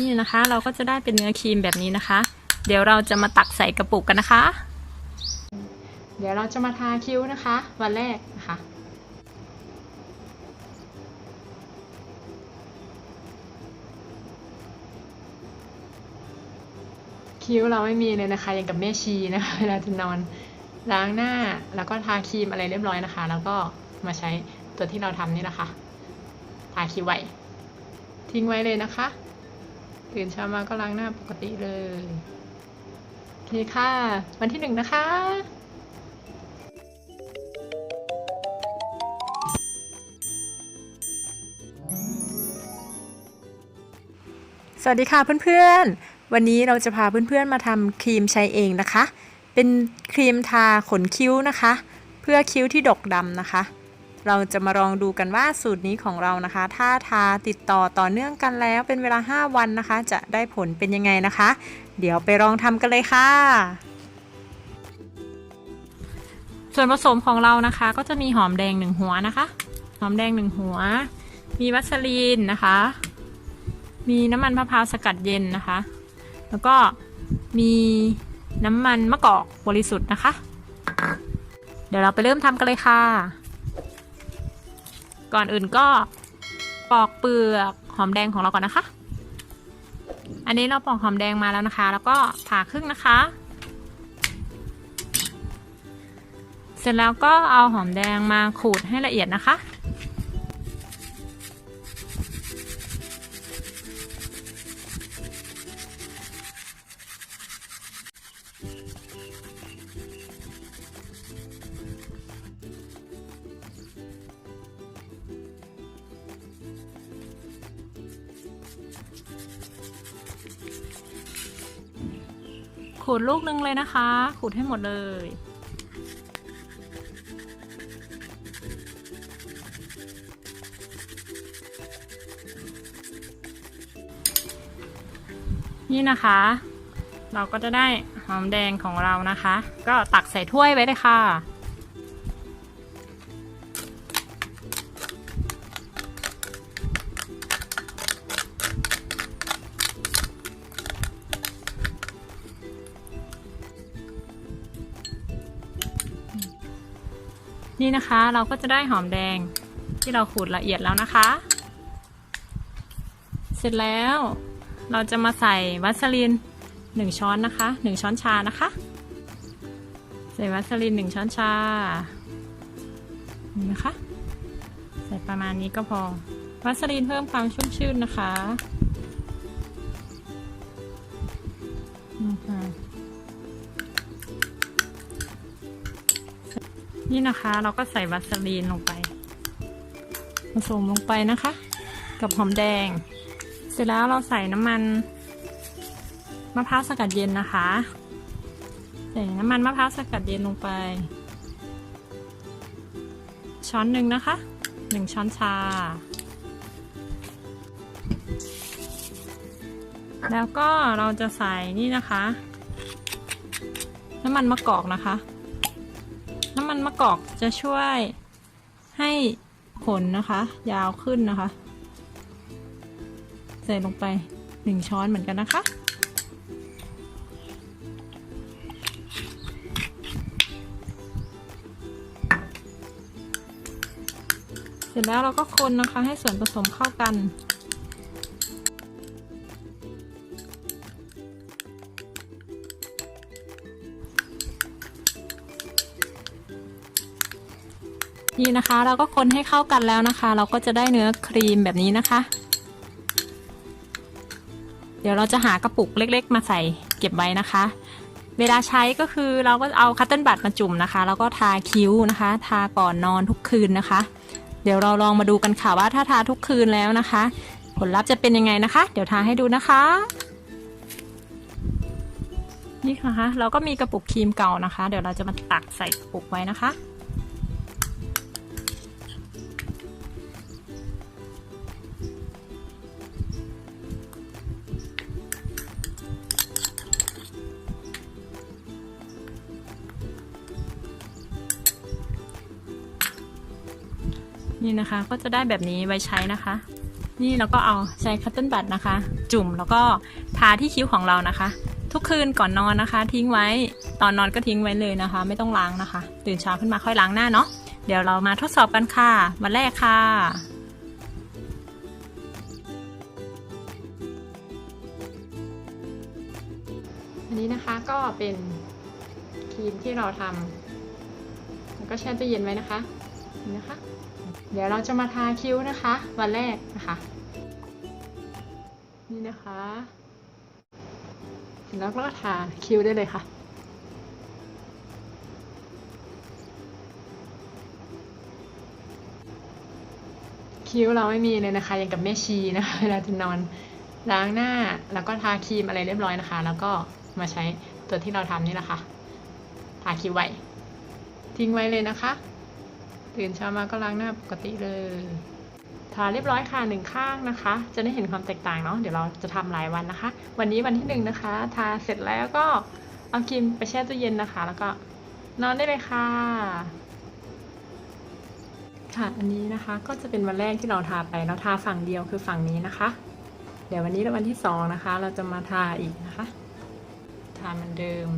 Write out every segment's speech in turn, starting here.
นี่นะคะ เราก็จะได้เป็นเนื้อครีมแบบนี้นะคะ เดี๋ยวเราจะมาตักใส่กระปุกกันนะคะ เดี๋ยวเราจะมาทาคิ้วนะคะ วันแรกนะคะคิ้วเราไม่มีเลยนะคะอย่างกับแม่ชีนะคะเวลาจะนอนล้างหน้าแล้วก็ทาครีมอะไรเรียบร้อยนะคะ แล้วก็มาใช้ตัวที่เราทำนี่นะคะ ทาคิ้วไว้ ทิ้งไว้เลยนะคะ ตื่นเช้ามาก็ล้างหน้าปกติเลยโอเคค่ะ วันที่หนึ่งนะคะสวัสดีค่ะเพื่อนๆ วันนี้เราจะพาเพื่อนๆมาทำครีมใช้เองนะคะ เป็นครีมทาขนคิ้วนะคะ เพื่อคิ้วที่ดกดำนะคะ เราจะมาลองดูกันว่าสูตรนี้ของเรานะคะ ถ้าทาติดต่อต่อเนื่องกันแล้วเป็นเวลา 5 วันนะคะ จะได้ผลเป็นยังไงนะคะ เดี๋ยวไปลองทำกันเลยค่ะ ส่วนผสมของเรานะคะก็จะมีหอมแดงหนึ่งหัวนะคะ หอมแดงหนึ่งหัว มีวัสลีนนะคะ มีน้ำมันมะพร้าวสกัดเย็นนะคะ แล้วก็มีน้ำมันมะกอกบริสุทธิ์นะคะ เดี๋ยวเราไปเริ่มทำกันเลยค่ะ ก่อนอื่นก็ปอกเปลือกหอมแดงของเราก่อนนะคะ อันนี้เราปอกหอมแดงมาแล้วนะคะ แล้วก็ผ่าครึ่งนะคะ เสร็จแล้วก็เอาหอมแดงมาขูดให้ละเอียดนะคะ ขูดลูกนึงเลยนะคะ ขูดให้หมดเลย นี่นะคะ เราก็จะได้หอมแดงของเรานะคะ ก็ตักใส่ถ้วยไว้เลยค่ะ นี่นะคะเราก็จะได้หอมแดงที่เราขูดละเอียดแล้วนะคะ เสร็จแล้วเราจะมาใส่วัสลีนหนึ่งช้อนนะคะหนึ่งช้อนชานะคะ ใส่วัสลีนหนึ่งช้อนชานี่นะคะ ใส่ประมาณนี้ก็พอ วัสลีนเพิ่มความชุ่มชื่นนะคะ นี่นะคะ เราก็ใส่วัสลีนลงไป ผสมลงไปนะคะ กับหอมแดง เสร็จแล้วเราใส่น้ำมันมะพร้าวสกัดเย็นนะคะ ใส่น้ำมันมะพร้าวสกัดเย็นลงไป ช้อนหนึ่งนะคะหนึ่งช้อนชา แล้วก็เราจะใส่นี่นะคะ น้ำมันมะกอกนะคะ มันมะกอกจะช่วยให้ขนนะคะ ยาวขึ้นนะคะ ใส่ลงไปหนึ่งช้อนเหมือนกันนะคะ เสร็จแล้วเราก็คนนะคะ ให้ส่วนผสมเข้ากัน นี่นะคะ เราก็คนให้เข้ากันแล้วนะคะ เราก็จะได้เนื้อครีมแบบนี้นะคะ เดี๋ยวเราจะหากระปุกเล็กๆ มาใส่เก็บไว้นะคะ เวลาใช้ก็คือเราก็เอาคัตเติ้ลบัตมาจุ่มนะคะ แล้วก็ทาคิ้วนะคะ ทาก่อนนอนทุกคืนนะคะ เดี๋ยวเราลองมาดูกันค่ะว่าถ้าทาทุกคืนแล้วนะคะ ผลลัพธ์จะเป็นยังไงนะคะ เดี๋ยวทาให้ดูนะคะนี่ค่ะเราก็มีกระปุกครีมเก่านะคะ เดี๋ยวเราจะมาตักใส่กระปุกไว้นะคะ นี่นะคะก็จะได้แบบนี้ไว้ใช้นะคะ นี่เราก็เอาใช้คัตเติ้ลบัตนะคะ จุ่มแล้วก็ทาที่คิ้วของเรานะคะ ทุกคืนก่อนนอนนะคะ ทิ้งไว้ตอนนอนก็ทิ้งไว้เลยนะคะ ไม่ต้องล้างนะคะ ตื่นเช้าขึ้นมาค่อยล้างหน้าเนาะเดี๋ยวเรามาทดสอบกันค่ะวันแรกค่ะอันนี้นะคะก็เป็นครีมที่เราทำแล้วก็แช่ตู้เย็นไว้นะคะนี่นะคะ เดี๋ยวเราจะมาทาคิ้วนะคะ วันแรกนะคะ นี่นะคะแล้วก็ทาคิ้วได้เลยค่ะคิ้วเราไม่มีเลยนะคะอย่างกับแม่ชีนะคะเวลาจะนอนล้างหน้าแล้วก็ทาครีมอะไรเรียบร้อยนะคะ แล้วก็มาใช้ตัวที่เราทำนี่แหละค่ะทาคิ้วไว้ทิ้งไว้เลยนะคะ ตื่นเช้ามาก็ล้างหน้าปกติเลยทาเรียบร้อยค่ะหนึ่งข้างนะคะ จะได้เห็นความแตกต่างเนาะเดี๋ยวเราจะทำหลายวันนะคะ วันนี้วันที่หนึ่งนะคะ ทาเสร็จแล้วก็เอาครีมไปแช่ตู้เย็นนะคะ แล้วก็นอนได้เลยค่ะ ค่ะอันนี้นะคะก็จะเป็นวันแรกที่เราทาไปเราทาฝั่งเดียวคือฝั่งนี้นะคะ เดี๋ยววันนี้วันที่สองนะคะ เราจะมาทาอีกนะคะ ทาเหมือนเดิม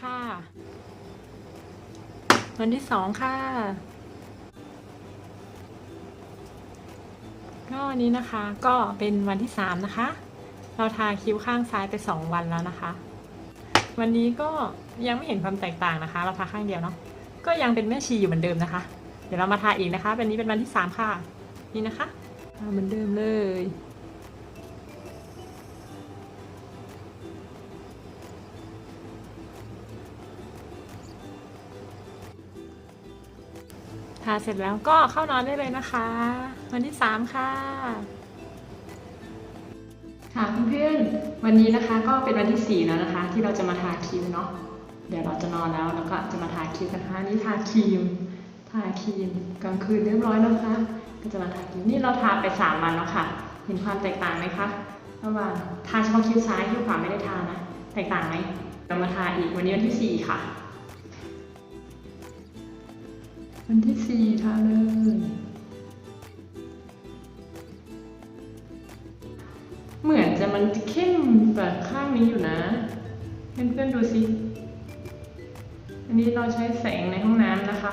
ค่ะ วันที่สองค่ะ ก็วันนี้นะคะก็เป็นวันที่สามนะคะ เราทาคิ้วข้างซ้ายไปสองวันแล้วนะคะ วันนี้ก็ยังไม่เห็นความแตกต่างนะคะ เราทาข้างเดียวเนาะก็ยังเป็นแม่ชีอยู่เหมือนเดิมนะคะ เดี๋ยวเรามาทาอีกนะคะวันนี้เป็นวันที่สามค่ะ นี่นะคะเหมือนเดิมเลย ทาเสร็จแล้วก็เข้านอนได้เลยนะคะ วันที่สามค่ะ ค่ะเพื่อนๆวันนี้นะคะก็เป็นวันที่สี่แล้วนะคะ ที่เราจะมาทาครีมเนาะเดี๋ยวเราจะนอนแล้วแล้วก็จะมาทาครีมกันค่ะนี่ทาครีม ทาครีมกลางคืนเรียบร้อยแล้วคะก็จะมาทาครีมนี่เราทาไปสามวันแล้วค่ะ เห็นความแตกต่างไหมคะระหว่างทาเฉพาะคิ้วซ้ายคิ้วขวาไม่ได้ทานะ แตกต่างไหมเรามาทาอีกวันนี้วันที่สี่ค่ะ วันที่สี่ทาเลย เหมือนจะมันเข้มกว่าข้างนี้อยู่นะ เพื่อนๆดูสิ อันนี้เราใช้แสงในห้องน้ำนะคะ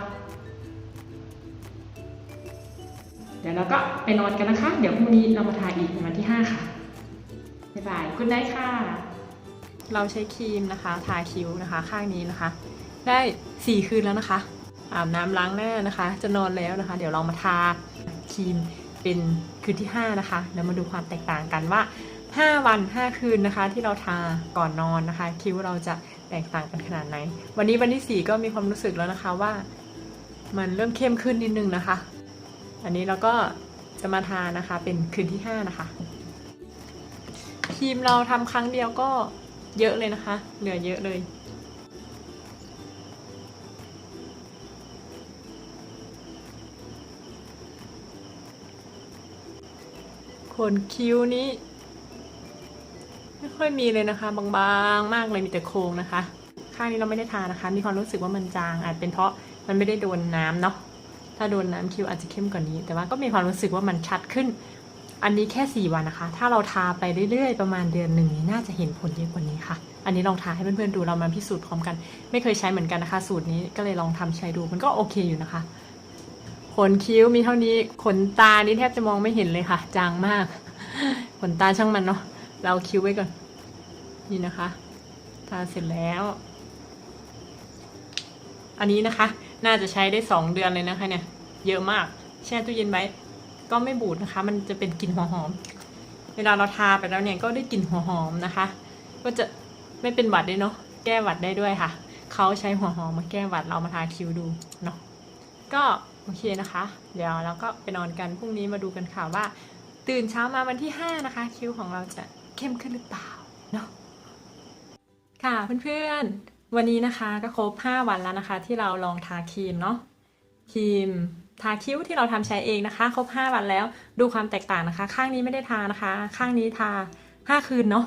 เดี๋ยวเราก็ไปนอนกันนะคะ เดี๋ยวพรุ่งนี้เรามาทาอีกในวันที่ 5 ค่ะ บ๊ายบายคุณได้ค่ะเราใช้ครีมนะคะ ทาคิ้วนะคะ ข้างนี้นะคะ ได้ 4 คืนแล้วนะคะ อาบน้ำล้างหน้านะคะ จะนอนแล้วนะคะ เดี๋ยวเรามาทาครีมเป็นคืนที่ 5 นะคะแล้วมาดูความแตกต่างกันว่า 5 วัน 5 คืนนะคะ ที่เราทาก่อนนอนนะคะ คิ้วเราจะแตกต่างกันขนาดไหน วันนี้วันที่ 4 ก็มีความรู้สึกแล้วนะคะว่า มันเริ่มเข้มขึ้นนิดนึงนะคะ อันนี้เราก็จะมาทานะคะเป็นคืนที่ 5 นะคะครีมเราทำครั้งเดียวก็เยอะเลยนะคะ เหลือเยอะเลย ขนคิ้วนี้ ไม่ค่อยมีเลยนะคะ บางๆ มากเลยมีแต่โครงนะคะ ข้างนี้เราไม่ได้ทานะคะ มีความรู้สึกว่ามันจาง อาจเป็นเพราะมันไม่ได้โดนน้ำเนาะถ้าโดนน้ำคิ้วอาจจะเข้มกว่านี้ แต่ว่าก็มีความรู้สึกว่ามันชัดขึ้น อันนี้แค่ 4 วันนะคะ ถ้าเราทาไปเรื่อยๆ ประมาณเดือนหนึ่งนี้น่าจะเห็นผลเยอะกว่านี้ค่ะ อันนี้ลองทาให้เพื่อนๆดูเรามาพิสูจน์พร้อมกัน ไม่เคยใช้เหมือนกันนะคะ สูตรนี้ก็เลยลองทำใช้ดูมันก็โอเคอยู่นะคะ ขนคิ้วมีเท่านี้ขนตานี่แทบจะมองไม่เห็นเลยค่ะ จางมาก ขนตาช่างมันเนาะเราคิ้วไว้ก่อน นี่นะคะทาเสร็จแล้ว อันนี้นะคะ น่าจะใช้ได้สองเดือนเลยนะคะ เนี่ย เยอะมาก แช่ตู้เย็นไว้ก็ไม่บูดนะคะ มันจะเป็นกลิ่นหัวหอม เวลาเราทาไปแล้วเนี่ยก็ได้กลิ่นหัวหอมนะคะ ก็จะไม่เป็นหวัดด้วยเนาะแก้หวัดได้ด้วยค่ะเขาใช้หัวหอมมาแก้หวัดเรามาทาคิ้วดูเนาะก็ โอเคนะคะ เดี๋ยวเราก็ไปนอนกันพรุ่งนี้มาดูกันค่ะว่า ตื่นเช้ามาวันที่ 5 นะคะ คิ้วของเราจะเข้มขึ้นหรือเปล่าเนาะค่ะเพื่อนๆ วันนี้นะคะก็ครบ 5 วันแล้วนะคะ ที่เราลองทาครีมเนาะครีมทาคิ้วที่เราทำใช้เองนะคะ ครบ 5 วันแล้วดูความแตกต่างนะคะ ข้างนี้ไม่ได้ทานะคะ ข้างนี้ทา 5 คืนเนาะ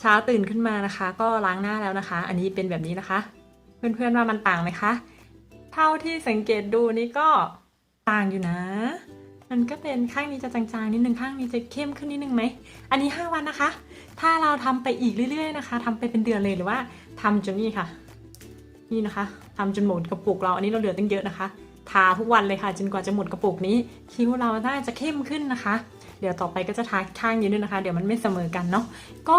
เช้าตื่นขึ้นมานะคะ ก็ล้างหน้าแล้วนะคะ อันนี้เป็นแบบนี้นะคะ เพื่อนๆว่ามันต่างไหมคะ เท่าที่สังเกตดูนี่ก็ต่างอยู่นะ มันก็เป็นข้างนี้จะจางๆนิดนึงข้างนี้จะเข้มขึ้นนิดนึงไหม อันนี้ 5 วันนะคะ ถ้าเราทำไปอีกเรื่อยๆนะคะทำไปเป็นเดือนเลยหรือว่าทำจนนี่ค่ะ นี่นะคะทำจนหมดกระปุกเราอันนี้เราเหลือตั้งเยอะนะคะ ทาทุกวันเลยค่ะจนกว่าจะหมดกระปุกนี้ คิ้วเราน่าจะเข้มขึ้นนะคะเดี๋ยวต่อไปก็จะทาข้างนี้ด้วยนะคะ เดี๋ยวมันไม่เสมอกันเนาะ ก็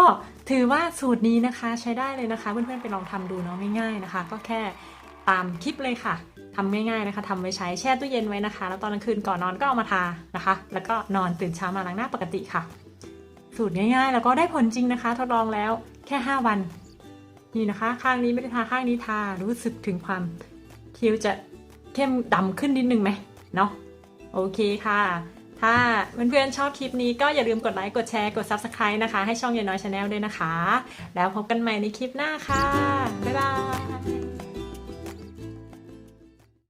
ถือว่าสูตรนี้นะคะใช้ได้เลยนะคะ เพื่อนๆไปลองทำดูเนาะง่ายๆนะคะ ก็แค่ ตามคลิปเลยค่ะทำง่ายๆนะคะทำไว้ใช้แช่ตู้เย็นไว้นะคะ แล้วตอนกลางคืนก่อนนอนก็เอามาทานะคะ แล้วก็นอนตื่นเช้ามาล้างหน้าปกติค่ะ สูตรง่ายๆ แล้วก็ได้ผลจริงนะคะ ทดลองแล้วแค่ 5 วัน นี่นะคะ ข้างนี้ไม่ได้ทาข้างนี้ทารู้สึกถึงความคิ้วจะเข้มดำขึ้นนิดนึงไหมเนาะโอเคค่ะ ถ้าเพื่อนๆชอบคลิปนี้ก็อย่าลืมกดไลค์ กดแชร์ กด Subscribe นะคะ ให้ช่องยายน้อยชาแนลด้วยนะคะ แล้วพบกันใหม่ในคลิปหน้าค่ะ บ๊ายบาย